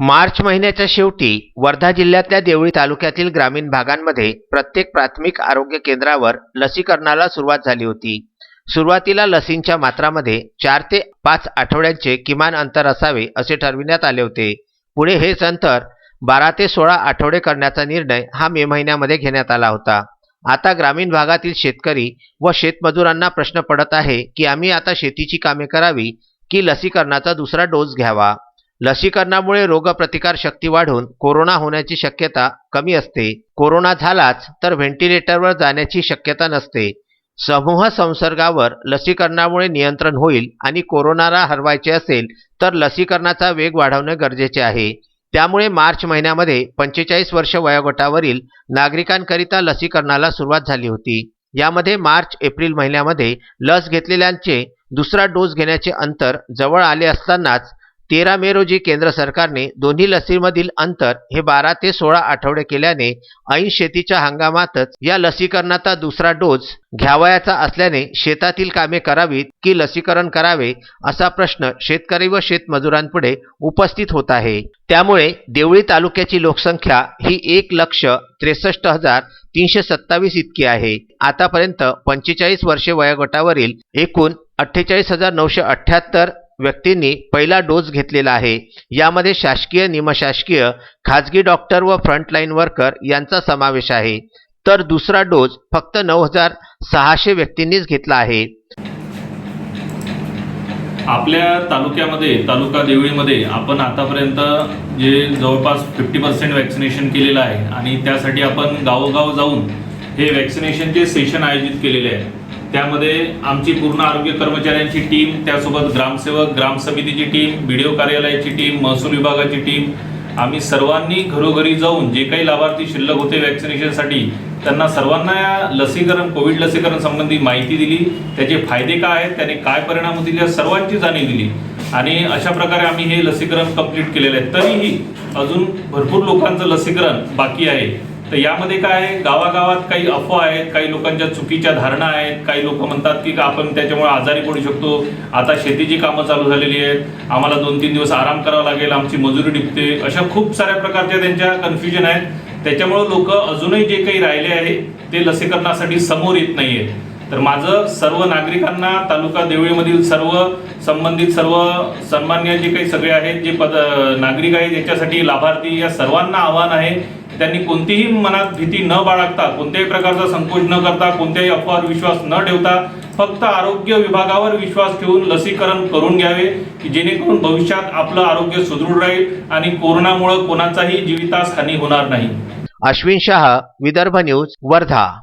मार्च महिन्याच्या शेवटी वर्धा जिल्ह्यातल्या देवळी तालुक्यातील ग्रामीण भागांमध्ये प्रत्येक प्राथमिक आरोग्य केंद्रावर लसीकरणाला सुरुवात झाली होती. सुरुवातीला लसींच्या मात्रामध्ये चार ते पाच आठवड्यांचे किमान अंतर असावे असे ठरविण्यात आले होते. पुढे हेच अंतर बारा ते सोळा आठवडे करण्याचा निर्णय हा मे महिन्यामध्ये घेण्यात आला होता. आता ग्रामीण भागातील शेतकरी व शेतमजुरांना प्रश्न पडत आहे की आम्ही आता शेतीची कामे करावी की लसीकरणाचा दुसरा डोस घ्यावा? लसीकरणामुळे रोगप्रतिकार शक्ती वाढून कोरोना होण्याची शक्यता कमी असते. कोरोना झालाच तर व्हेंटिलेटरवर जाण्याची शक्यता नसते. समूह संसर्गावर लसीकरणामुळे नियंत्रण होईल आणि कोरोनाला हरवायचे असेल तर लसीकरणाचा वेग वाढवणे गरजेचे आहे. त्यामुळे मार्च महिन्यामध्ये पंचेचाळीस वर्ष वयोगटावरील नागरिकांकरिता लसीकरणाला सुरुवात झाली होती. यामध्ये मार्च एप्रिल महिन्यामध्ये लस घेतलेल्यांचे दुसरा डोस घेण्याचे अंतर जवळ आले असतानाच तेरा मे रोजी केंद्र सरकारने दोन्ही लसीमधील अंतर हे बारा ते सोळा आठवडे केल्याने ऐन शेतीच्या हंगामातच या लसीकरणाचा दुसरा डोस घ्यावयाचा असल्याने शेतातील कामे करावीत की लसीकरण करावे असा प्रश्न शेतकरी व शेतमजुरांपुढे उपस्थित होत आहे. त्यामुळे देवळी तालुक्याची लोकसंख्या ही एक लक्ष त्रेसष्ट हजार तीनशे सत्तावीस इतकी आहे. आतापर्यंत पंचेचाळीस वर्षे वयोगटावरील एकूण अठ्ठेचाळीस हजार नऊशे अठ्ठ्याहत्तर व्यक्तींनी पहिला डोस घेतलेला आहे. यामध्ये शासकीय निमशासकीय खाजगी डॉक्टर व फ्रंटलाईन वर्कर यांचा समावेश आहे. तर दुसरा डोस फक्त नऊ हजार सहाशे व्यक्तींनीच घेतला आहे. आपल्या तालुक्यामध्ये तालुका देवळीमध्ये आपण आतापर्यंत जे जवळपास फिफ्टी पर्सेंट वॅक्सिनेशन केलेलं आहे आणि त्यासाठी आपण गावोगाव जाऊन हे वॅक्सिनेशनचे सेशन आयोजित केलेले आहे. त्यामध्ये आमची पूर्ण आरोग्य कर्मचाऱ्यांची टीम त्यासोबत ग्रामसेवक ग्राम समितीची टीम बी डी ओ कार्यालयाची टीम महसूल विभागाची टीम. आम्ही सर्वांनी घरोघरी जाऊन जे काही लाभार्थी शिल्लक होते वॅक्सिनेशनसाठी त्यांना सर्वांना या लसीकरण कोविड लसीकरण संबंधी माहिती दिली. त्याचे फायदे काय आहेत त्याने काय परिणाम होतील या सर्वांची जाणीव दिली. आणि अशा प्रकारे आम्ही हे लसीकरण कंप्लीट केलेलं आहे. तरीही अजून भरपूर लोकांचं लसीकरण बाकी आहे. तर यामध्ये काय आहे? गावागावात काही अफवा आहेत काही लोकांच्या चुकीच्या धारणा आहेत काही लोक म्हणतात की आपण त्याच्यामुळे आजारी पडू शकतो. आता शेतीची कामं चालू झालेली आहेत. आम्हाला दोन तीन दिवस आराम करावा लागेल आमची मजुरी डिपते अशा खूप साऱ्या प्रकारच्या त्यांच्या कन्फ्युजन आहेत. त्याच्यामुळं लोक अजूनही जे काही राहिले आहे ते लसीकरणासाठी समोर येत नाही आहेत तर माझं सर्व नागरिकांना तालुका देवळीमधील सर्व संबंधित सर्व सन्मान्य जे काही सगळे आहेत जे पद नागरिक आहेत याच्यासाठी लाभार्थी या सर्वांना आव्हान आहे त्यांनी कोणतीही मनात भीती न बाळगता कोणत्याही प्रकारचा संकोच न करता कोणत्याही अफवावर विश्वास न ठेवता फक्त आरोग्य विभागावर विश्वास ठेवून लसीकरण करून घ्यावे की जेणेकरून भविष्यात आपलं आरोग्य सुदृढ राहील आणि कोरोनामुळे कोणाचाही जीवितास हानी होणार नाही. अश्विन शाह विदर्भ न्यूज वर्धा.